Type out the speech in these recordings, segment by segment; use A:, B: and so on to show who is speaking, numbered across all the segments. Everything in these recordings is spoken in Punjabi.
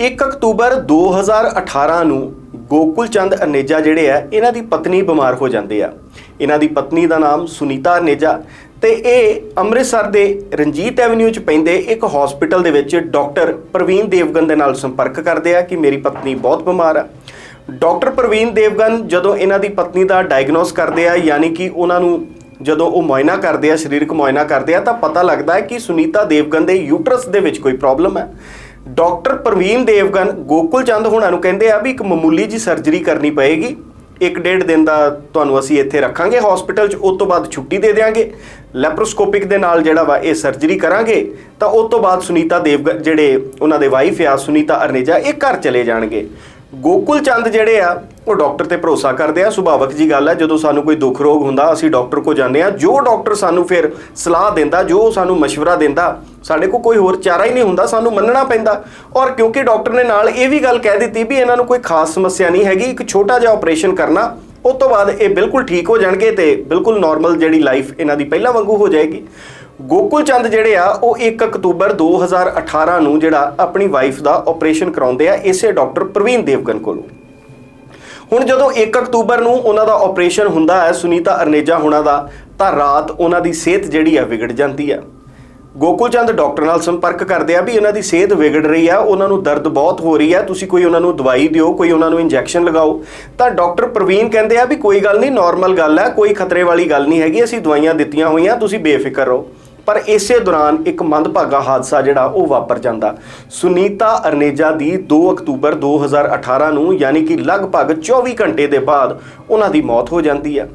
A: 1 ਅਕਤੂਬਰ 2018 ਨੂੰ ਗੋਕੁਲ ਚੰਦ ਅਨੇਜਾ ਜਿਹੜੇ ਆ, ਇਹਨਾਂ ਦੀ ਪਤਨੀ ਬਿਮਾਰ ਹੋ ਜਾਂਦੇ ਆ। ਇਹਨਾਂ ਦੀ ਪਤਨੀ ਦਾ ਨਾਮ ਸੁਨੀਤਾ ਅਨੇਜਾ ਤੇ ਇਹ ਅੰਮ੍ਰਿਤਸਰ ਦੇ ਰਣਜੀਤ ਐਵਨਿਊ 'ਚ ਪੈਂਦੇ ਇੱਕ ਹਸਪੀਟਲ ਦੇ ਵਿੱਚ ਡਾਕਟਰ ਪ੍ਰਵੀਨ ਦੇਵਗਨ ਦੇ ਨਾਲ ਸੰਪਰਕ ਕਰਦੇ ਆ ਕਿ ਮੇਰੀ ਪਤਨੀ ਬਹੁਤ ਬਿਮਾਰ ਆ। ਡਾਕਟਰ ਪ੍ਰਵੀਨ ਦੇਵਗਨ ਜਦੋਂ ਇਹਨਾਂ ਦੀ ਪਤਨੀ ਦਾ ਡਾਇਗਨੋਸ ਕਰਦੇ ਆ, ਯਾਨੀ ਕਿ ਉਹਨਾਂ ਨੂੰ ਜਦੋਂ ਉਹ ਮੁਆਇਨਾ ਕਰਦੇ ਆ, ਸਰੀਰਕ ਮੁਆਇਨਾ ਕਰਦੇ ਆ, ਤਾਂ ਪਤਾ ਲੱਗਦਾ ਹੈ ਕਿ ਸੁਨੀਤਾ ਦੇਵਗਨ ਦੇ ਯੂਟਰਸ ਦੇ ਵਿੱਚ ਕੋਈ ਪ੍ਰੋਬਲਮ ਹੈ। ਡਾਕਟਰ ਪ੍ਰਵੀਨ ਦੇਵਗਨ ਗੋਕੁਲ ਚੰਦ ਹੁਣਾਂ ਨੂੰ ਕਹਿੰਦੇ ਆ ਵੀ ਇੱਕ ਮਾਮੂਲੀ ਜੀ ਸਰਜਰੀ ਕਰਨੀ ਪਏਗੀ। ਇੱਕ ਡੇਢ ਦਿਨ ਦਾ ਤੁਹਾਨੂੰ ਅਸੀਂ ਇੱਥੇ ਰੱਖਾਂਗੇ ਹਸਪੀਟਲ 'ਚ, ਉਸ ਤੋਂ ਬਾਅਦ ਛੁੱਟੀ ਦੇ ਦੇਵਾਂਗੇ ਲੈਪਰੋਸਕੋਪਿਕ ਦੇ ਨਾਲ ਜਿਹੜਾ ਵਾ ਇਹ ਸਰਜਰੀ ਕਰਾਂਗੇ, ਤਾਂ ਉਸ ਤੋਂ ਬਾਅਦ ਸੁਨੀਤਾ ਦੇਵਗਨ ਜਿਹੜੇ ਉਹਨਾਂ ਦੇ ਵਾਈਫ ਆ, ਸੁਨੀਤਾ ਅਰਨੇਜਾ, ਇਹ ਘਰ ਚਲੇ ਜਾਣਗੇ। ਗੋਕੁਲ ਚੰਦ ਜਿਹੜੇ ਆ ਉਹ ਡਾਕਟਰ ਤੇ ਭਰੋਸਾ ਕਰਦੇ ਆ। ਸੁਭਾਵਕ ਜੀ ਗੱਲ ਹੈ ਜਦੋਂ ਸਾਨੂੰ ਕੋਈ ਦੁੱਖ ਰੋਗ ਹੁੰਦਾ, ਅਸੀਂ ਡਾਕਟਰ ਕੋ ਜਾਂਦੇ ਆ। ਜੋ ਡਾਕਟਰ ਸਾਨੂੰ ਫਿਰ ਸਲਾਹ ਦਿੰਦਾ, ਜੋ ਸਾਨੂੰ مشਵਰਾ ਦਿੰਦਾ, ਸਾਡੇ ਕੋ ਕੋਈ ਹੋਰ ਚਾਰਾ ਹੀ ਨਹੀਂ ਹੁੰਦਾ, ਸਾਨੂੰ ਮੰਨਣਾ ਪੈਂਦਾ। ਔਰ ਕਿਉਂਕਿ ਡਾਕਟਰ ਨੇ ਨਾਲ ਇਹ ਵੀ ਗੱਲ ਕਹਿ ਦਿੱਤੀ ਵੀ ਇਹਨਾਂ ਨੂੰ ਕੋਈ ਖਾਸ ਸਮੱਸਿਆ ਨਹੀਂ ਹੈਗੀ, ਇੱਕ ਛੋਟਾ ਜਿਹਾ ਆਪਰੇਸ਼ਨ ਕਰਨਾ ਉਸ ਤੋਂ ਬਾਅਦ ਇਹ ਬਿਲਕੁਲ ਠੀਕ ਹੋ ਜਾਣਗੇ ਤੇ ਬਿਲਕੁਲ ਨਾਰਮਲ ਜਿਹੜੀ ਲਾਈਫ ਇਹਨਾਂ ਦੀ ਪਹਿਲਾਂ ਵਾਂਗੂ ਹੋ ਜਾਏਗੀ। ਗੋਕੁਲ ਚੰਦ ਜਿਹੜੇ ਆ, ਉਹ 1 ਅਕਤੂਬਰ 2018 ਨੂੰ ਜਿਹੜਾ ਆਪਣੀ ਵਾਈਫ ਦਾ ਆਪਰੇਸ਼ਨ ਕਰਾਉਂਦੇ ਆ, ਇਸੇ ਡਾਕਟਰ ਪ੍ਰਵੀਨ ਦੇਵਗਨ ਕੋਲੋਂ। ਹੁਣ ਜਦੋਂ 1 ਅਕਤੂਬਰ ਨੂੰ ਉਹਨਾਂ ਦਾ ਆਪਰੇਸ਼ਨ ਹੁੰਦਾ ਹੈ, ਸੁਨੀਤਾ ਅਰਨੇਜਾ ਹੋਣਾ ਦਾ, ਤਾਂ ਰਾਤ ਉਹਨਾਂ ਦੀ ਸਿਹਤ ਜਿਹੜੀ ਆ ਵਿਗੜ ਜਾਂਦੀ ਆ ਗੋਕੁਲ ਚੰਦ ਡਾਕਟਰ ਨਾਲ ਸੰਪਰਕ ਕਰਦੇ ਆ ਵੀ ਉਹਨਾਂ ਦੀ ਸਿਹਤ ਵਿਗੜ ਰਹੀ ਆ ਉਹਨਾਂ ਨੂੰ ਦਰਦ ਬਹੁਤ ਹੋ ਰਹੀ ਆ ਤੁਸੀਂ ਕੋਈ ਉਹਨਾਂ ਨੂੰ ਦਵਾਈ ਦਿਓ, ਕੋਈ ਉਹਨਾਂ ਨੂੰ ਇੰਜੈਕਸ਼ਨ ਲਗਾਓ। ਤਾਂ ਡਾਕਟਰ ਪ੍ਰਵੀਨ ਕਹਿੰਦੇ ਆ ਵੀ ਕੋਈ ਗੱਲ ਨਹੀਂ ਨਾਰਮਲ ਗੱਲ ਹੈ, ਕੋਈ ਖਤਰੇ ਵਾਲੀ ਗੱਲ ਨਹੀਂ ਹੈਗੀ, ਅਸੀਂ ਦਵਾਈਆਂ ਦਿੱਤੀਆਂ ਹੋਈਆਂ, ਤੁਸੀਂ ਬੇਫਿਕਰ ਰਹੋ। ਪਰ ਇਸੇ ਦੌਰਾਨ ਇੱਕ ਮੰਦਭਾਗਾ ਹਾਦਸਾ ਜਿਹੜਾ ਉਹ ਵਾਪਰ ਜਾਂਦਾ। ਸੁਨੀਤਾ ਅਰਨੇਜਾ ਦੀ 2 ਅਕਤੂਬਰ 2018 ਨੂੰ ਯਾਨੀ ਕਿ ਲਗਭਗ 24 ਘੰਟੇ ਦੇ ਬਾਅਦ ਉਹਨਾਂ ਦੀ ਮੌਤ ਹੋ ਜਾਂਦੀ ਹੈ।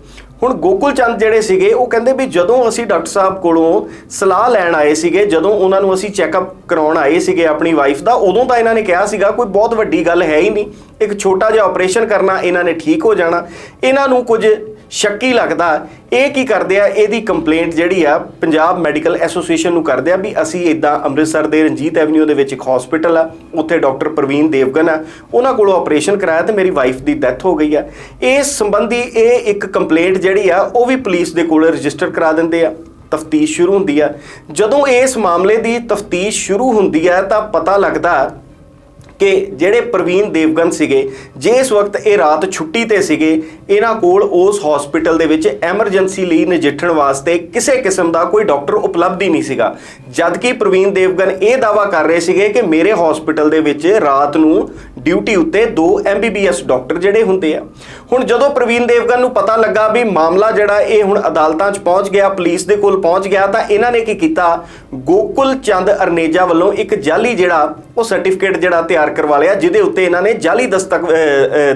A: ਹੁਣ ਗੋਕੁਲ ਚੰਦ ਜਿਹੜੇ ਸੀਗੇ, ਉਹ ਕਹਿੰਦੇ ਵੀ ਜਦੋਂ ਅਸੀਂ ਡਾਕਟਰ ਸਾਹਿਬ ਕੋਲੋਂ ਸਲਾਹ ਲੈਣ ਆਏ ਸੀਗੇ, ਜਦੋਂ ਉਹਨਾਂ ਨੂੰ ਅਸੀਂ ਚੈੱਕਅਪ ਕਰਾਉਣ ਆਏ ਸੀਗੇ ਆਪਣੀ ਵਾਈਫ ਦਾ, ਉਦੋਂ ਤਾਂ ਇਹਨਾਂ ਨੇ ਕਿਹਾ ਸੀਗਾ, ਕੋਈ ਬਹੁਤ ਵੱਡੀ ਗੱਲ ਹੈ ਹੀ ਨਹੀਂ। ਇੱਕ ਛੋਟਾ ਜਿਹਾ ਆਪਰੇਸ਼ਨ ਕਰਨਾ, ਇਹਨਾਂ ਨੇ ਠੀਕ ਹੋ ਜਾਣਾ। ਇਹਨਾਂ ਨੂੰ ਕੁਝ ਸ਼ੱਕੀ ਲੱਗਦਾ ਇਹ ਕੀ ਕਰਦੇ ਆ? ਇਹਦੀ ਕੰਪਲੇਂਟ ਜਿਹੜੀ ਆ, ਪੰਜਾਬ ਮੈਡੀਕਲ ਐਸੋਸੀਏਸ਼ਨ ਨੂੰ ਕਰਦੇ ਆ ਵੀ ਅਸੀਂ ਇਦਾਂ ਅੰਮ੍ਰਿਤਸਰ ਦੇ ਰਣਜੀਤ ਐਵਨਿਊ ਦੇ ਵਿੱਚ ਇੱਕ ਹਸਪੀਟਲ ਆ, ਉੱਥੇ ਡਾਕਟਰ ਪ੍ਰਵੀਨ ਦੇਵਗਨ ਆ। ਉਹਨਾਂ ਕੋਲੋਂ ਆਪਰੇਸ਼ਨ ਕਰਾਇਆ ਤੇ ਮੇਰੀ ਵਾਈਫ ਦੀ ਡੈਥ ਹੋ ਗਈ ਆ। ਇਸ ਸੰਬੰਧੀ ਇਹ ਇੱਕ ਕੰਪਲੇਂਟ ਜਿਹੜੀ ਆ, ਉਹ ਵੀ ਪੁਲਿਸ ਦੇ ਕੋਲ ਰਜਿਸਟਰ ਕਰਾ ਦਿੰਦੇ ਆ। ਤਫਤੀਸ਼ ਸ਼ੁਰੂ ਹੁੰਦੀ ਆ। ਜਦੋਂ ਇਸ ਮਾਮਲੇ ਦੀ ਤਫਤੀਸ਼ ਸ਼ੁਰੂ ਹੁੰਦੀ ਆ ਤਾਂ ਪਤਾ ਲੱਗਦਾ ਕਿ ਜਿਹੜੇ ਪ੍ਰਵੀਨ ਦੇਵਗਨ ਸੀਗੇ ਜੇ ਇਸ ਵਕਤ ਇਹ ਰਾਤ ਛੁੱਟੀ ਤੇ ਸੀਗੇ, ਇਹਨਾਂ ਕੋਲ ਉਸ ਹਸਪੀਟਲ ਦੇ ਵਿੱਚ ਐਮਰਜੈਂਸੀ ਲਈ ਨਜਿੱਠਣ ਵਾਸਤੇ ਕਿਸੇ ਕਿਸਮ ਦਾ ਕੋਈ ਡਾਕਟਰ ਉਪਲਬਧ ਹੀ ਨਹੀਂ ਸੀਗਾ। ਜਦਕਿ ਪ੍ਰਵੀਨ ਦੇਵਗਨ ਇਹ ਦਾਵਾ ਕਰ ਰਹੇ ਸੀਗੇ ਕਿ ਮੇਰੇ ਹਸਪੀਟਲ ਦੇ ਵਿੱਚ ਰਾਤ ਨੂੰ ਡਿਊਟੀ ਉੱਤੇ ਦੋ ਐਮਬੀਬੀਐਸ ਡਾਕਟਰ ਜਿਹੜੇ ਹੁੰਦੇ ਆ। ਹੁਣ ਜਦੋਂ ਪ੍ਰਵੀਨ ਦੇਵਗਨ ਨੂੰ ਪਤਾ ਲੱਗਾ ਵੀ ਮਾਮਲਾ ਜਿਹੜਾ ਇਹ ਹੁਣ ਅਦਾਲਤਾਂ 'ਚ ਪਹੁੰਚ ਗਿਆ, ਪੁਲਿਸ ਦੇ ਕੋਲ ਪਹੁੰਚ ਗਿਆ, ਤਾਂ ਇਹਨਾਂ ਨੇ ਕੀ ਕੀਤਾ? ਗੋਕੁਲ ਚੰਦ ਅਰਨੇਜਾ ਵੱਲੋਂ ਇੱਕ ਜਾਲੀ ਜਿਹੜਾ, ਉਹ ਸਰਟੀਫਿਕੇਟ ਜਿਹੜਾ ਤਿਆਰ ਕਰਵਾ ਲਿਆ, ਜਿਹਦੇ ਉੱਤੇ ਇਹਨਾਂ ਨੇ ਜਾਲੀ ਦਸਤਕ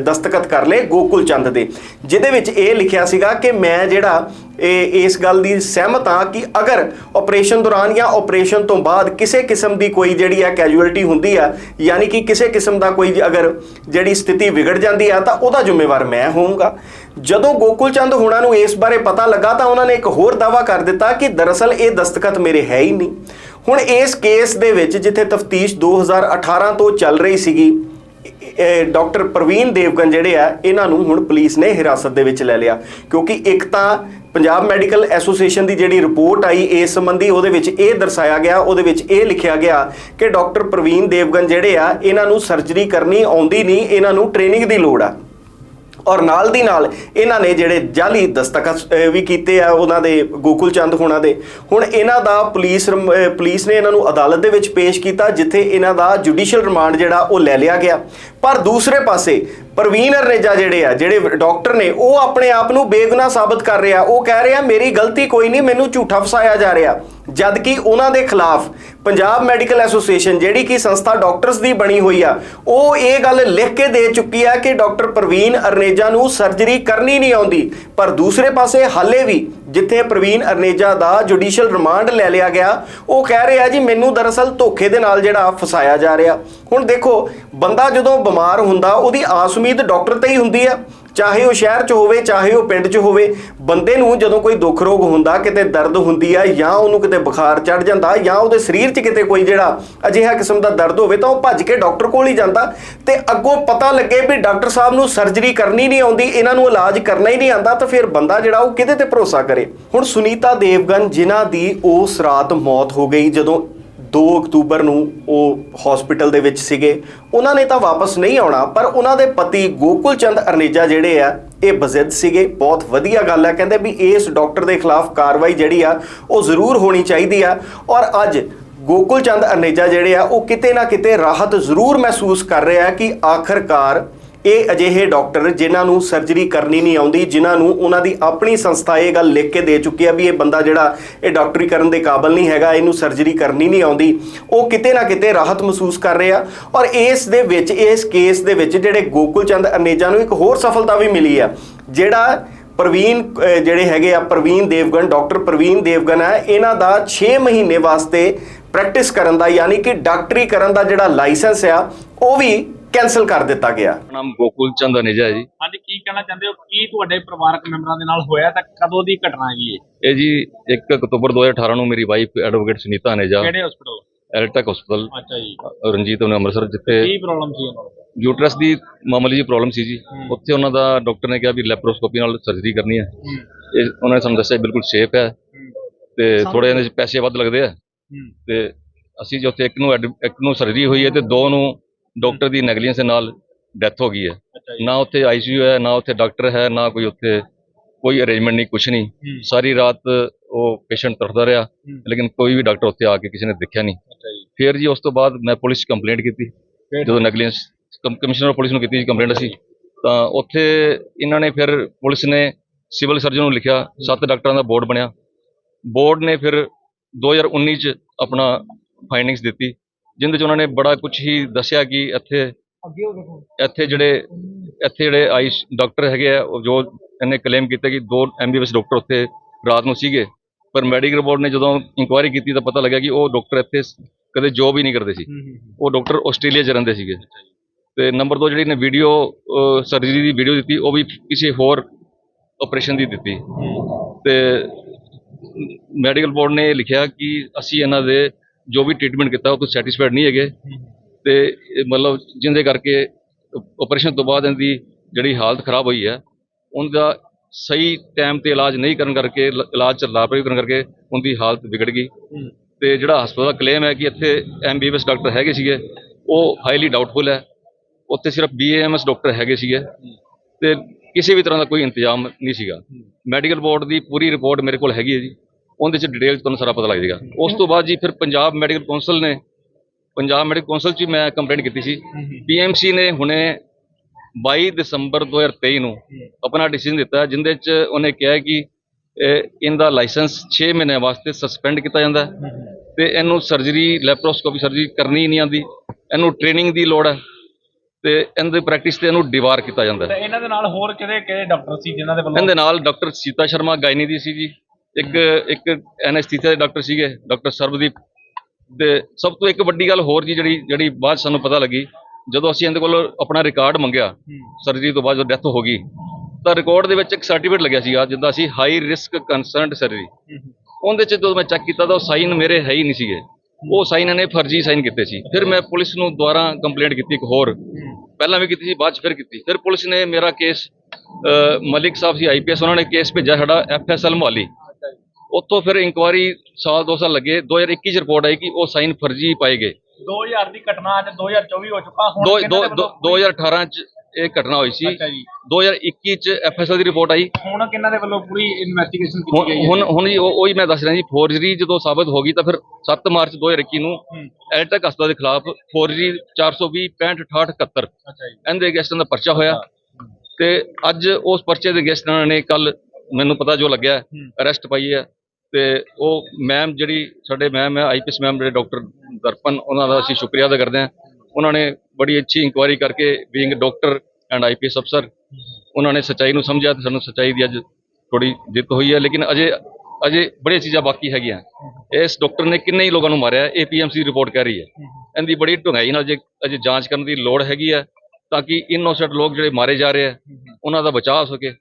A: ਦਸਤਖਤ ਕਰ ਲਏ ਗੋਕੁਲ ਚੰਦ ਦੇ। ਜਿਹਦੇ ਵਿੱਚ ਇਹ ਲਿਖਿਆ ਸੀਗਾ ਕਿ ਮੈਂ ਜਿਹੜਾ ਇਹ, ਇਸ ਗੱਲ ਦੀ ਸਹਿਮਤ ਹਾਂ ਕਿ ਅਗਰ ਆਪਰੇਸ਼ਨ ਦੌਰਾਨ ਜਾਂ ਆਪਰੇਸ਼ਨ ਤੋਂ ਬਾਅਦ ਕਿਸੇ ਕਿਸਮ ਦੀ ਕੋਈ ਜਿਹੜੀ ਹੈ ਕੈਜੂਅਲਟੀ ਹੁੰਦੀ ਆ, ਯਾਨੀ ਕਿ ਕਿਸੇ ਕਿਸਮ ਦਾ ਕੋਈ ਅਗਰ ਜਿਹੜੀ ਸਥਿਤੀ ਵਿਗੜ ਜਾਂਦੀ ਆ, ਤਾਂ ਉਹਦਾ ਜ਼ਿੰਮੇਵਾਰ ਮੈਂ ਹੋਊਂਗਾ। ਜਦੋਂ ਗੋਕੁਲ ਚੰਦ ਹੁਣਾਂ ਨੂੰ ਇਸ ਬਾਰੇ ਪਤਾ ਲੱਗਾ, ਤਾਂ ਉਹਨਾਂ ਨੇ ਇੱਕ ਹੋਰ ਦਾਵਾ ਕਰ ਦਿੱਤਾ ਕਿ ਦਰਅਸਲ ਇਹ ਦਸਤਖਤ ਮੇਰੇ ਹੈ ਹੀ ਨਹੀਂ। ਹੁਣ ਇਸ ਕੇਸ ਦੇ ਵਿੱਚ, ਜਿੱਥੇ ਤਫਤੀਸ਼ 2018 ਤੋਂ ਚੱਲ ਰਹੀ ਸੀਗੀ ਡਾਕਟਰ ਪ੍ਰਵੀਨ ਦੇਵਗਨ ਜਿਹੜੇ ਆ, ਇਹਨਾਂ ਨੂੰ ਹੁਣ ਪੁਲਿਸ ਨੇ ਹਿਰਾਸਤ ਦੇ ਵਿੱਚ ਲੈ ਲਿਆ। ਕਿਉਂਕਿ ਇੱਕ ਤਾਂ ਪੰਜਾਬ ਮੈਡੀਕਲ ਐਸੋਸੀਏਸ਼ਨ ਦੀ ਜਿਹੜੀ ਰਿਪੋਰਟ ਆਈ, ਇਸ ਸੰਬੰਧੀ ਉਹਦੇ ਵਿੱਚ ਇਹ ਦਰਸਾਇਆ ਗਿਆ, ਉਹਦੇ ਵਿੱਚ ਇਹ ਲਿਖਿਆ ਗਿਆ ਕਿ ਡਾਕਟਰ ਪ੍ਰਵੀਨ ਦੇਵਗਨ ਜਿਹੜੇ ਆ, ਇਹਨਾਂ ਨੂੰ ਸਰਜਰੀ ਕਰਨੀ ਆਉਂਦੀ ਨਹੀਂ, ਇਹਨਾਂ ਨੂੰ ਟ੍ਰੇਨਿੰਗ ਦੀ ਲੋੜ ਆ। ਔਰ ਨਾਲ ਦੀ ਨਾਲ ਇਹਨਾਂ ਨੇ ਜਿਹੜੇ ਜਾਲੀ ਦਸਤਖਤ ਵੀ ਕੀਤੇ ਆ, ਉਹਨਾਂ ਦੇ ਗੋਕੁਲ ਚੰਦ ਹੋਣਾ ਦੇ। ਹੁਣ ਇਹਨਾਂ ਦਾ ਪੁਲਿਸ ਰਮ- ਪੁਲਿਸ ਨੇ ਇਹਨਾਂ ਨੂੰ ਅਦਾਲਤ ਦੇ ਵਿੱਚ ਪੇਸ਼ ਕੀਤਾ, ਜਿੱਥੇ ਇਹਨਾਂ ਦਾ ਜੁਡੀਸ਼ੀਅਲ ਰਿਮਾਂਡ ਜਿਹੜਾ ਉਹ ਲੈ ਲਿਆ ਗਿਆ। ਪਰ ਦੂਸਰੇ ਪਾਸੇ ਪ੍ਰਵੀਨ ਅਰਨੇਜਾ ਜਿਹੜੇ ਆ, ਜਿਹੜੇ ਡਾਕਟਰ ਨੇ, ਉਹ ਆਪਣੇ ਆਪ ਨੂੰ ਬੇਗੁਨਾਹ ਸਾਬਤ ਕਰ ਰਿਹਾ। ਉਹ ਕਹਿ ਰਿਹਾ, ਮੇਰੀ ਗਲਤੀ ਕੋਈ ਨਹੀਂ, ਮੈਨੂੰ ਝੂਠਾ ਫਸਾਇਆ ਜਾ ਰਿਹਾ। ਜਦ ਕਿ ਉਹਨਾਂ ਦੇ ਖਿਲਾਫ ਪੰਜਾਬ ਮੈਡੀਕਲ ਐਸੋਸੀਏਸ਼ਨ ਜਿਹੜੀ ਕਿ ਸੰਸਥਾ ਡਾਕਟਰਸ ਦੀ ਬਣੀ ਹੋਈ ਆ, ਉਹ ਇਹ ਗੱਲ ਲਿਖ ਕੇ ਦੇ ਚੁੱਕੀ ਆ ਕਿ ਡਾਕਟਰ ਪ੍ਰਵੀਨ ਅਰਨੇਜਾ ਨੂੰ ਸਰਜਰੀ ਕਰਨੀ ਨਹੀਂ ਆਉਂਦੀ, ਪਰ ਦੂਸਰੇ ਪਾਸੇ ਹਾਲੇ ਵੀ ਜਿੱਥੇ ਪ੍ਰਵੀਨ ਅਰਨੇਜਾ ਦਾ ਜੁਡੀਸ਼ੀਅਲ ਰਿਮਾਂਡ ਲੈ ਲਿਆ ਗਿਆ, ਉਹ ਕਹਿ ਰਿਹਾ ਜੀ ਮੈਨੂੰ ਦਰਅਸਲ ਧੋਖੇ ਦੇ ਨਾਲ ਜਿਹੜਾ ਫਸਾਇਆ ਜਾ ਰਿਹਾ। ਹੁਣ ਦੇਖੋ, ਬੰਦਾ ਜਦੋਂ ਬਿਮਾਰ ਹੁੰਦਾ, ਉਹਦੀ ਆਸ ਉਮੀਦ ਡਾਕਟਰ ਤੇ ਹੀ ਹੁੰਦੀ ਆ। ਚਾਹੇ ਉਹ ਸ਼ਹਿਰ 'ਚ ਹੋਵੇ, ਚਾਹੇ ਉਹ ਪਿੰਡ 'ਚ ਹੋਵੇ, ਬੰਦੇ ਨੂੰ ਜਦੋਂ ਕੋਈ ਦੁੱਖ ਰੋਗ ਹੁੰਦਾ, ਕਿਤੇ ਦਰਦ ਹੁੰਦੀ ਆ ਜਾਂ ਉਹਨੂੰ ਕਿਤੇ ਬੁਖਾਰ ਚੜ ਜਾਂਦਾ ਜਾਂ ਉਹਦੇ ਸਰੀਰ 'ਚ ਕਿਤੇ ਕੋਈ ਜਿਹੜਾ ਅਜਿਹਾ ਕਿਸਮ ਦਾ ਦਰਦ ਹੋਵੇ ਤਾਂ ਉਹ ਭੱਜ ਕੇ ਡਾਕਟਰ ਕੋਲ ਹੀ ਜਾਂਦਾ ਤੇ ਅੱਗੋਂ ਪਤਾ ਲੱਗੇ ਵੀ ਡਾਕਟਰ ਸਾਹਿਬ ਨੂੰ ਸਰਜਰੀ ਕਰਨੀ ਨਹੀਂ ਆਉਂਦੀ, ਇਹਨਾਂ ਨੂੰ ਇਲਾਜ ਕਰਨਾ ਹੀ ਨਹੀਂ ਆਉਂਦਾ ਤਾਂ ਫਿਰ ਬੰਦਾ ਜਿਹੜਾ ਉਹ ਕਿਹਦੇ ਤੇ ਭਰੋਸਾ ਕਰੇ? ਹੁਣ ਸੁਨੀਤਾ ਦੇਵਗਨ, ਜਿਨ੍ਹਾਂ ਦੀ ਉਸ ਰਾਤ ਮੌਤ ਹੋ ਗਈ ਜਦੋਂ 2 ਅਕਤੂਬਰ ਨੂੰ ਉਹ ਹਸਪੀਟਲ ਦੇ ਵਿੱਚ ਸੀਗੇ। ਉਹਨਾਂ ਨੇ ਤਾਂ ਵਾਪਸ ਨਹੀਂ ਆਉਣਾ, ਪਰ ਉਹਨਾਂ ਦੇ ਪਤੀ ਗੋਕੁਲ ਚੰਦ ਅਰਨੇਜਾ ਜਿਹੜੇ ਆ, ਇਹ ਬਜ਼ਿੱਦ ਸੀਗੇ। ਬਹੁਤ ਵਧੀਆ ਗੱਲ ਹੈ ਕਹਿੰਦੇ ਵੀ ਇਸ ਡਾਕਟਰ ਦੇ ਖਿਲਾਫ ਕਾਰਵਾਈ ਜਿਹੜੀ ਆ, ਉਹ ਜ਼ਰੂਰ ਹੋਣੀ ਚਾਹੀਦੀ ਆ। ਔਰ ਅੱਜ ਗੋਕੁਲ ਚੰਦ ਅਰਨੇਜਾ ਜਿਹੜੇ ਆ, ਉਹ ਕਿਤੇ ਨਾ ਕਿਤੇ ਰਾਹਤ ਜ਼ਰੂਰ ਮਹਿਸੂਸ ਕਰ ਰਿਹਾ ਕਿ ਆਖਰਕਾਰ ਇਹ ਅਜਿਹੇ ਡਾਕਟਰ ਜਿਨ੍ਹਾਂ ਨੂੰ ਸਰਜਰੀ ਕਰਨੀ ਨਹੀਂ ਆਉਂਦੀ, ਜਿਨ੍ਹਾਂ ਨੂੰ ਉਹਨਾਂ ਦੀ ਆਪਣੀ ਸੰਸਥਾ ਇਹ ਗੱਲ ਲਿਖ ਕੇ ਦੇ ਚੁੱਕੀ ਆ ਵੀ ਇਹ ਬੰਦਾ ਜਿਹੜਾ ਇਹ ਡਾਕਟਰੀ ਕਰਨ ਦੇ ਕਾਬਿਲ ਨਹੀਂ ਹੈਗਾ, ਇਹਨੂੰ ਸਰਜਰੀ ਕਰਨੀ ਨਹੀਂ ਆਉਂਦੀ। ਉਹ ਕਿਤੇ ਨਾ ਕਿਤੇ ਰਾਹਤ ਮਹਿਸੂਸ ਕਰ ਰਹੇ ਆ ਔਰ ਇਸ ਦੇ ਵਿੱਚ, ਇਸ ਕੇਸ ਦੇ ਵਿੱਚ ਜਿਹੜੇ ਗੋਕੁਲ ਚੰਦ ਅਨੇਜਾ ਨੂੰ ਇੱਕ ਹੋਰ ਸਫਲਤਾ ਵੀ ਮਿਲੀ ਆ, ਜਿਹੜਾ ਪ੍ਰਵੀਨ ਜਿਹੜੇ ਹੈਗੇ ਆ ਪ੍ਰਵੀਨ ਦੇਵਗਨ, ਡਾਕਟਰ ਪ੍ਰਵੀਨ ਦੇਵਗਨ ਹੈ ਇਹਨਾਂ ਦਾ 6 ਮਹੀਨੇ ਵਾਸਤੇ ਪ੍ਰੈਕਟਿਸ ਕਰਨ ਦਾ, ਯਾਨੀ ਕਿ ਡਾਕਟਰੀ ਕਰਨ ਦਾ ਜਿਹੜਾ ਲਾਇਸੈਂਸ ਆ, ਉਹ ਵੀ ਕੈਨਸਲ ਕਰ ਦਿੱਤਾ ਗਿਆ।
B: ਨਾਮ ਗੋਕੁਲ ਚੰਦ ਅਨੇਜਾ ਹੈ ਜੀ।
C: ਹਾਂਜੀ ਕੀ ਕਹਿਣਾ ਚਾਹੁੰਦੇ ਹੋ? ਕੀ ਤੁਹਾਡੇ ਪਰਿਵਾਰਕ ਮੈਂਬਰਾਂ ਦੇ ਨਾਲ ਹੋਇਆ ਤਾਂ ਕਦੋਂ ਦੀ ਘਟਨਾ ਹੈਗੀ ਇਹ?
B: ਇਹ ਜੀ 1 ਅਕਤੂਬਰ 2018 ਨੂੰ ਮੇਰੀ ਵਾਈਫ ਐਡਵੋਕੇਟ ਸੁਨੀਤਾ ਅਨੇਜਾ
C: ਕਿਹੜੇ ਹਸਪੀਟਲ
B: ਐਲਟੈਕ ਹਸਪਤਾਲ
C: ਅੱਛਾ ਜੀ।
B: ਰਣਜੀਤ ਉਹਨੇ ਅੰਮ੍ਰਿਤਸਰ ਜਿੱਥੇ
C: ਕੀ ਪ੍ਰੋਬਲਮ ਸੀ ਉਹਨਾਂ ਨੂੰ
B: ਯੂਟਰਸ ਦੀ ਮਾਮੂਲੀ ਜੀ ਪ੍ਰੋਬਲਮ ਸੀ ਜੀ। ਉੱਥੇ ਉਹਨਾਂ ਦਾ ਡਾਕਟਰ ਨੇ ਕਿਹਾ ਵੀ ਲੈਪਰੋਸਕੋਪੀ ਨਾਲ ਸਰਜਰੀ ਕਰਨੀ ਹੈ। ਇਹ ਉਹਨਾਂ ਨੇ ਸਾਨੂੰ ਦੱਸਿਆ ਬਿਲਕੁਲ ਸੇਫ ਹੈ। ਤੇ ਥੋੜੇ ਇਹਦੇ ਵਿੱਚ ਪੈਸੇ ਵੱਧ ਲੱਗਦੇ ਆ।
C: ਹੂੰ।
B: ਤੇ ਅਸੀਂ ਜੇ ਉੱਥੇ ਇੱਕ ਨੂੰ ਇੱਕ ਨੂੰ ਸਰਜਰੀ ਹੋਈ ਹੈ ਤੇ ਦੋ ਨੂੰ ਡਾਕਟਰ ਦੀ ਨੈਗਲੀਜੈਂਸ ਦੇ ਨਾਲ ਡੈਥ ਹੋ ਗਈ ਹੈ।
C: ਜੀ।
B: ਨਾ ਉੱਥੇ ਆਈਸੀਯੂ ਹੈ ਨਾ ਉੱਥੇ ਡਾਕਟਰ ਹੈ ਨਾ ਕੋਈ ਉੱਥੇ ਕੋਈ ਅਰੇਂਜਮੈਂਟ ਨਹੀਂ ਕੁਛ ਨਹੀਂ। ਸਾਰੀ ਰਾਤ ਉਹ ਪੇਸ਼ੈਂਟ ਤੜਫਦਾ ਰਿਹਾ। ਲੇਕਿਨ ਕੋਈ ਵੀ ਡਾਕਟਰ ਉੱਥੇ ਆ ਕੇ ਕਿਸੇ ਨੇ ਦੇਖਿਆ ਨਹੀਂ।
C: ਜੀ।
B: ਫਿਰ ਜੀ ਉਸ ਤੋਂ ਬਾਅਦ ਮੈਂ ਪੁਲਿਸ ਕੰਪਲੇਂਟ ਕੀਤੀ? ਜਦੋਂ ਨੈਗਲੀਜੈਂਸ ਕਮਿਸ਼ਨਰ ਪੁਲਿਸ ਨੂੰ ਕੀਤੀ ਸੀ ਕੰਪਲੇਂਟ ਅਸੀਂ ਤਾਂ ਉੱਥੇ ਇਹਨਾਂ ਨੇ ਫਿਰ ਪੁਲਿਸ ਨੇ ਸਿਵਲ ਸਰਜਨ ਨੂੰ ਲਿਖਿਆ ਸੱਤ ਡਾਕਟਰਾਂ ਦਾ ਬੋਰਡ ਬਣਿਆ। ਬੋਰਡ ਨੇ ਫਿਰ 2019 ਚ ਆਪਣਾ ਫਾਈਂਡਿੰਗਸ ਦਿੱਤੀ। ਜਿੰਦੇ ਚ ਉਹਨਾਂ ਨੇ ਬੜਾ ਕੁਝ ਹੀ ਦੱਸਿਆ ਕਿ ਇੱਥੇ ਇੱਥੇ ਜਿਹੜੇ ਇੱਥੇ ਜਿਹੜੇ ਆਈਸ ਡਾਕਟਰ ਹੈਗੇ ਆ ਉਹ ਜੋ ਇਹਨੇ ਕਲੇਮ ਕੀਤਾ ਕਿ ਦੋ ਐਮਬੀਬੀਐਸ ਡਾਕਟਰ ਉੱਥੇ ਰਾਤ ਨੂੰ ਸੀਗੇ। ਪਰ ਮੈਡੀਕਲ ਰਿਪੋਰਟ ਨੇ ਜਦੋਂ ਇਨਕੁਆਇਰੀ ਕੀਤੀ ਤਾਂ ਪਤਾ ਲੱਗਿਆ ਕਿ ਉਹ ਡਾਕਟਰ ਇੱਥੇ ਕਦੇ ਜੋਬ ਹੀ ਨਹੀਂ ਕਰਦੇ ਸੀ। ਉਹ ਡਾਕਟਰ ਆਸਟ੍ਰੇਲੀਆ 'ਚ ਰਹਿੰਦੇ ਸੀਗੇ। ਤੇ ਨੰਬਰ 2 ਜਿਹੜੀ ਨੇ ਵੀਡੀਓ ਸਰਜਰੀ ਦੀ ਵੀਡੀਓ ਦਿੱਤੀ ਉਹ ਵੀ ਕਿਸੇ ਹੋਰ ਆਪਰੇਸ਼ਨ ਦੀ ਦਿੱਤੀ। ਤੇ ਮੈਡੀਕਲ ਬੋਰਡ ਨੇ ਲਿਖਿਆ ਕਿ ਅਸੀਂ ਇਹਨਾਂ ਦੇ ਜੋ ਵੀ ਟ੍ਰੀਟਮੈਂਟ ਕੀਤਾ ਉਹ ਤੋਂ ਸੈਟੀਸਫਾਈਡ ਨਹੀਂ ਹੈਗੇ। ਤੇ ਮਤਲਬ ਜਿੰਦੇ ਕਰਕੇ ਆਪਰੇਸ਼ਨ ਤੋਂ ਬਾਅਦ ਇਹਦੀ ਜਿਹੜੀ ਹਾਲਤ ਖਰਾਬ ਹੋਈ ਹੈ ਉਹਦਾ ਸਹੀ ਟਾਈਮ ਤੇ ਇਲਾਜ ਨਹੀਂ ਕਰਨ ਕਰਕੇ ਇਲਾਜ ਚ ਲਾਪਰਵਾਹੀ ਕਰਨ ਕਰਕੇ ਉਹਦੀ ਹਾਲਤ ਵਿਗੜ ਗਈ। ਤੇ ਜਿਹੜਾ ਹਸਪਤਾਲ ਦਾ ਕਲੇਮ ਹੈ ਕਿ ਇੱਥੇ ਐਮਬੀਬੀਐਸ ਡਾਕਟਰ ਹੈਗੇ ਸੀਗੇ ਉਹ ਹਾਈਲੀ ਡਾਊਟਫੁਲ ਹੈ। ਉੱਥੇ ਸਿਰਫ ਬੀਏਐਮਐਸ ਡਾਕਟਰ ਹੈਗੇ ਸੀਗੇ। ਤੇ ਕਿਸੇ ਵੀ ਤਰ੍ਹਾਂ ਦਾ ਕੋਈ ਇੰਤਜ਼ਾਮ ਨਹੀਂ ਸੀਗਾ। ਮੈਡੀਕਲ ਬੋਰਡ ਦੀ ਪੂਰੀ ਰਿਪੋਰਟ ਮੇਰੇ ਕੋਲ ਹੈਗੀ ਹੈ ਜੀ। ਉਹਦੇ ਚ ਡਿਟੇਲ ਤੁਹਾਨੂੰ ਸਾਰਾ ਪਤਾ ਲੱਗ ਜਾਏਗਾ। ਉਸ ਤੋਂ ਬਾਅਦ ਜੀ ਫਿਰ ਪੰਜਾਬ ਮੈਡੀਕਲ ਕੌਂਸਲ ਨੇ ਪੰਜਾਬ ਮੈਡੀਕਲ ਕੌਂਸਲ 'ਚ ਮੈਂ ਕੰਪਲੇਂਟ ਕੀਤੀ ਸੀ। ਪੀਐਮਸੀ ਨੇ ਹੁਣੇ 22 ਦਸੰਬਰ 2023 ਨੂੰ ਆਪਣਾ ਡਿਸੀਜਨ ਦਿੱਤਾ ਜਿੰਦੇ 'ਚ ਉਹਨੇ ਕਿਹਾ ਕਿ ਇਹ ਇਹਦਾ ਲਾਇਸੈਂਸ 6 ਮਹੀਨੇ ਵਾਸਤੇ ਸਸਪੈਂਡ ਕੀਤਾ ਜਾਂਦਾ। ਤੇ ਇਹਨੂੰ ਸਰਜਰੀ ਲੈਪਰੋਸਕੋਪੀ ਸਰਜਰੀ ਕਰਨੀ ਨਹੀਂ ਆਂਦੀ ਇਹਨੂੰ ਟ੍ਰੇਨਿੰਗ ਦੀ ਲੋੜ ਹੈ। ਤੇ ਇਹਦੀ ਪ੍ਰੈਕਟਿਸ ਤੇ ਇਹਨੂੰ ਡਿਵਾਰ ਕੀਤਾ ਜਾਂਦਾ ਹੈ।
C: ਇਹਨਾਂ ਦੇ ਨਾਲ ਹੋਰ ਕਿਹੜੇ ਕਿਹੜੇ ਡਾਕਟਰ ਸੀ ਜਿਨ੍ਹਾਂ ਦੇ ਵੱਲੋਂ
B: ਇਹਦੇ ਨਾਲ ਡਾਕਟਰ ਸੀਤਾ ਸ਼ਰਮਾ ਗਾਇਨੀ ਦੀ ਸੀ ਜੀ। ਇੱਕ ਇੱਕ ਐਨਐਸਥੀਸੀਆ ਦੇ ਡਾਕਟਰ ਸੀਗੇ ਡਾਕਟਰ ਸਰਬਦੀਪ ਤੇ ਸਭ ਤੋਂ ਇੱਕ ਵੱਡੀ ਗੱਲ ਹੋਰ ਜੀ ਜਿਹੜੀ ਜਿਹੜੀ ਬਾਅਦ 'ਚ ਸਾਨੂੰ ਪਤਾ ਲੱਗੀ, ਜਦੋਂ ਅਸੀਂ ਇਹਦੇ ਕੋਲ ਆਪਣਾ ਰਿਕਾਰਡ ਮੰਗਿਆ ਸਰਜਰੀ ਤੋਂ ਬਾਅਦ ਜਦੋਂ ਡੈਥ ਹੋ ਗਈ, ਤਾਂ ਰਿਕਾਰਡ ਦੇ ਵਿੱਚ ਇੱਕ ਸਰਟੀਫਿਕੇਟ ਲੱਗਿਆ ਸੀਗਾ, ਜਿੱਦਾਂ ਸੀ ਹਾਈ ਰਿਸਕ ਕੰਸਰਨਡ ਸਰਜਰੀ ਉਹਦੇ 'ਚ ਜਦੋਂ ਮੈਂ ਚੈੱਕ ਕੀਤਾ ਤਾਂ ਉਹ ਸਾਈਨ ਮੇਰੇ ਹੈ ਹੀ ਨਹੀਂ ਸੀਗੇ। ਉਹ ਸਾਈਨ ਇਹਨੇ ਫਰਜ਼ੀ ਸਾਈਨ ਕੀਤੇ ਸੀ। ਫਿਰ ਮੈਂ ਪੁਲਿਸ ਨੂੰ ਦੁਬਾਰਾ ਕੰਪਲੇਂਟ ਕੀਤੀ ਇੱਕ ਹੋਰ। ਪਹਿਲਾਂ ਵੀ ਕੀਤੀ ਸੀ, ਬਾਅਦ 'ਚ ਫਿਰ ਕੀਤੀ। ਫਿਰ ਪੁਲਿਸ ਨੇ ਮੇਰਾ ਕੇਸ ਮਲਿਕ ਸਾਹਿਬ ਸੀ ਆਈਪੀਐਸ ਉਹਨਾਂ ਨੇ ਕੇਸ ਭੇਜਿਆ ਸਾਡਾ ਐਫਐਸਐਲ ਮੋਹਾਲੀ। ਉੱਥੋਂ ਫਿਰ ਇਨਕੁਆਰੀ ਸਾਲ ਦੋ ਸਾਲ ਲੱਗੇ 2021 ਚ ਰਿਪੋਰਟ ਆਈ ਕਿ ਉਹ ਸਾਈਨ ਫਰਜ਼ੀ ਪਾਏ ਗਏ।
C: 2000 ਦੀ ਘਟਨਾ ਅੱਜ 2024 ਹੋ ਚੁੱਕਾ ਹੁਣ
B: ਦੋ ਦੋ
C: ਦੇ
B: ਦੋ-
C: ਵੱਲੋਂ
B: 2018 ਚ ਇਹ ਘਟਨਾ ਹੋਈ ਸੀ।
C: ਅੱਛਾ ਜੀ।
B: 2021 ਚ ਐਫਐਸਐਲ ਦੀ ਰਿਪੋਰਟ ਆਈ।
C: ਹੁਣ ਕਿਹਨਾਂ ਦੇ ਵੱਲੋਂ ਪੂਰੀ ਇਨਵੈਸਟੀਗੇਸ਼ਨ ਕੀਤੀ
B: ਹੁਣ
C: ਗਈ ਹੈ?
B: ਹੁਣ ਹੁਣ ਜੀ ਉਹ ਉਹੀ ਮੈਂ ਦੱਸ ਰਿਹਾ ਜੀ ਫੋਰਜਰੀ ਜਦੋਂ ਸਾਬਤ ਹੋ ਗਈ ਤਾਂ ਫਿਰ 7 ਮਾਰਚ 2021 ਨੂੰ
C: ਹੂੰ।
B: ਐਲਟੈਕ ਹਸਪਤਾਲ ਦੇ ਖਿਲਾਫ ਫੋਰਜਰੀ 420 65 68 71
C: ਅੱਛਾ ਜੀ।
B: ਇਹਦੇ ਅਗੇਂਸਟ ਦਾ ਪਰਚਾ ਹੋਇਆ। ਤੇ ਅੱਜ ਉਸ ਪਰਚੇ ਦੇ ਅਗੇਂਸਟ ਇਹਨਾਂ ਨੇ ਕੱਲ ਮੈਨੂੰ ਪਤਾ ਜੋ ਲੱਗਿਆ
C: ਹੂੰ।
B: ਅਰੈਸਟ ਪਾਈ ਹੈ। ਤੇ ਉਹ ਮੈਮ ਜਿਹੜੀ ਸਾਡੇ ਮੈਮ ਹੈ ਆਈਪੀਐਸ ਮੈਮ ਜਿਹੜੇ ਡਾਕਟਰ ਦਰਪਨ, ਉਹਨਾਂ ਦਾ ਅਸੀਂ ਸ਼ੁਕਰੀਆ ਅਦਾ ਕਰਦੇ ਹਾਂ। ਉਹਨਾਂ ਨੇ ਬੜੀ ਅੱਛੀ ਇਨਕੁਆਇਰੀ ਕਰਕੇ ਬੀਇੰਗ ਡਾਕਟਰ ਐਂਡ ਆਈਪੀਐਸ ਅਫਸਰ ਉਹਨਾਂ ਨੇ ਸੱਚਾਈ ਨੂੰ ਸਮਝਿਆ ਤੇ ਸਾਨੂੰ ਸੱਚਾਈ ਦੀ ਅੱਜ ਥੋੜੀ ਜਿੱਤ ਹੋਈ ਹੈ। ਲੇਕਿਨ ਅਜੇ ਅਜੇ ਬੜੀਆਂ ਚੀਜ਼ਾਂ ਬਾਕੀ ਹੈਗੀਆਂ। ਇਸ ਡਾਕਟਰ ਨੇ ਕਿੰਨੇ ਹੀ ਲੋਕਾਂ ਨੂੰ ਮਾਰਿਆ ਏਪੀਐਮਸੀ ਦੀ ਰਿਪੋਰਟ ਕਹਿ ਰਹੀ ਹੈ। ਇਹਦੀ ਬੜੀ ਢੁੰਗਾਈ ਨਾਲ ਜੇ ਅਜੇ ਜਾਂਚ ਕਰਨ ਦੀ ਲੋੜ ਹੈਗੀ ਹੈ, ਤਾਂ ਕਿ ਇਨੋਸੈਂਟ ਲੋਕ ਜਿਹੜੇ ਮਾਰੇ ਜਾ ਰਹੇ ਆ ਉਹਨਾਂ ਦਾ ਬਚਾਅ ਹੋ ਸਕੇ।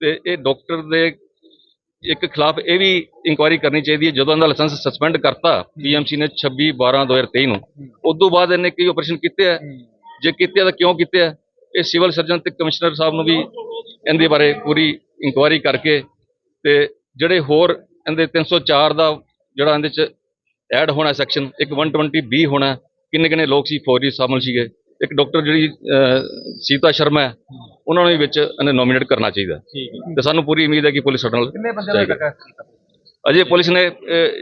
B: ਤੇ ਇਹ ਡਾਕਟਰ ਦੇ ਇੱਕ ਖਿਲਾਫ ਇਹ ਵੀ ਇਨਕੁਆਇਰੀ ਕਰਨੀ ਚਾਹੀਦੀ ਹੈ, ਜਦੋਂ ਇਹਦਾ ਲਾਇਸੈਂਸ ਸਸਪੈਂਡ ਕਰਤਾ ਪੀਐਮਸੀ ਨੇ 26 12 2023 ਨੂੰ ਉਸ ਤੋਂ ਬਾਅਦ ਇਹਨੇ ਕਈ ਆਪਰੇਸ਼ਨ ਕੀਤੇ ਆ? ਜੇ ਕੀਤੇ ਆ ਤਾਂ ਕਿਉਂ ਕੀਤੇ ਆ? ਇਹ ਸਿਵਲ ਸਰਜਨ ਤੇ ਕਮਿਸ਼ਨਰ ਸਾਹਿਬ ਨੂੰ ਵੀ ਇਹਦੇ ਬਾਰੇ ਪੂਰੀ ਇਨਕੁਆਇਰੀ ਕਰਕੇ ਤੇ ਜਿਹੜੇ ਹੋਰ ਇਹਦੇ 304 ਦਾ ਜਿਹੜਾ ਇਹਦੇ ਚ ਐਡ ਹੋਣਾ ਸੈਕਸ਼ਨ ਇੱਕ 120 ਬੀ ਹੋਣਾ ਕਿੰਨੇ ਕਿੰਨੇ ਲੋਕ ਸੀ, ਫੌਜੀ ਸ਼ਾਮਲ ਸੀਗੇ? ਇੱਕ ਡਾਕਟਰ ਜਿਹੜੀ ਸੀਤਾ ਸ਼ਰਮਾ ਹੈ ਉਹਨਾਂ ਨੂੰ ਵੀ ਵਿੱਚ ਇਹਨੇ ਨੋਮੀਨੇਟ ਕਰਨਾ ਚਾਹੀਦਾ। ਤੇ ਸਾਨੂੰ ਪੂਰੀ ਉਮੀਦ ਹੈ ਕਿ ਪੁਲਿਸ ਸਾਡੇ ਨਾਲ
C: ਕਿੰਨੇ ਬੰਦੇ ਦਾ
B: ਜਾਏਗੀ।
C: ਟੱਕਰ
B: ਅਜੇ ਪੁਲਿਸ ਨੇ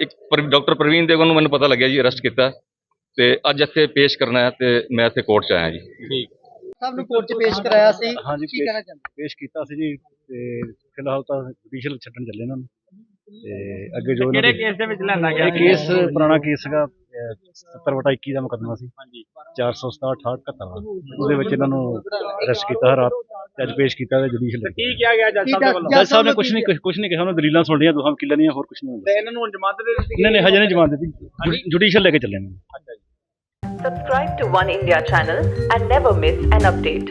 B: ਇੱਕ ਡਾਕਟਰ ਪ੍ਰਵੀਨ ਦੇਵਨ ਨੂੰ ਮੈਨੂੰ ਪਤਾ ਲੱਗਿਆ ਜੀ ਅਰੈਸਟ ਕੀਤਾ। ਤੇ ਅੱਜ ਇੱਥੇ ਪੇਸ਼ ਕਰਨਾ ਹੈ ਤੇ ਮੈਂ ਇੱਥੇ ਕੋਰਟ 'ਚ ਆਇਆ ਜੀ।
C: ਠੀਕ।
D: ਸਭ ਨੂੰ ਕੋਰਟ 'ਚ ਪੇਸ਼ ਕਰਾਇਆ ਸੀ। ਕੀ ਕਹਿਣਾ ਚਾਹੁੰਦੇ?
E: ਪੇਸ਼ ਕੀਤਾ ਸੀ ਜੀ ਤੇ ਫਿਲਹਾਲ ਤਾਂ ਜੁਡੀਸ਼ੀਅਲ ਛੱਡਣ ਚੱਲੇ ਇਹਨਾਂ ਨੂੰ ਤੇ ਅੱਗੇ ਜੋ
C: ਕਿਹੜੇ ਕੇਸ ਦੇ ਵਿੱਚ ਲੈਂਦਾ ਗਿਆ?
E: ਇਹ ਕੇਸ ਪੁਰਾਣਾ ਕੇਸ ਸੀਗਾ 70 ਵਟਾ 21 ਦਾ ਮੁਕੱਦਮਾ ਸੀ।
C: ਹਾਂਜੀ।
E: 467 68 ਦਾ ਉਹਦੇ ਵਿੱਚ ਇਹਨਾਂ ਨੂੰ ਅਰੈਸਟ ਕੀਤਾ ਰਾਤ ਤੇ ਅੱਜ ਪੇਸ਼ ਕੀਤਾ ਤੇ ਜੁਡੀਸ਼ੀਅਲ
C: ਤੇ ਕੀ ਕਿਹਾ ਗਿਆ ਜੱਜ ਸਾਹਿਬ ਦੇ ਵੱਲੋਂ?
E: ਜੱਜ ਸਾਹਿਬ ਨੇ ਕੁਝ ਨਹੀਂ ਕੁਝ ਨਹੀਂ ਕਿਹਾ। ਉਹਨਾਂ ਦਲੀਲਾਂ ਸੁਣ ਲਈਆਂ ਦੋਹਾਂ ਵਕੀਲਾਂ ਦੀਆਂ ਹੋਰ ਕੁਝ ਨਹੀਂ ਹੁੰਦਾ
C: ਤੇ ਇਹਨਾਂ ਨੂੰ ਜ਼ਮਾਨਤ ਦੇ ਦਿੱਤੀ
E: ਨਹੀਂ ਨਹੀਂ ਹਜੇ ਨਹੀਂ ਜਵਾਨ ਦਿੱਤੀ। ਜੁਡੀਸ਼ੀਅਲ ਲੈ ਕੇ ਚੱਲੇ ਨੇ।
F: Subscribe to One India channel and never miss an update.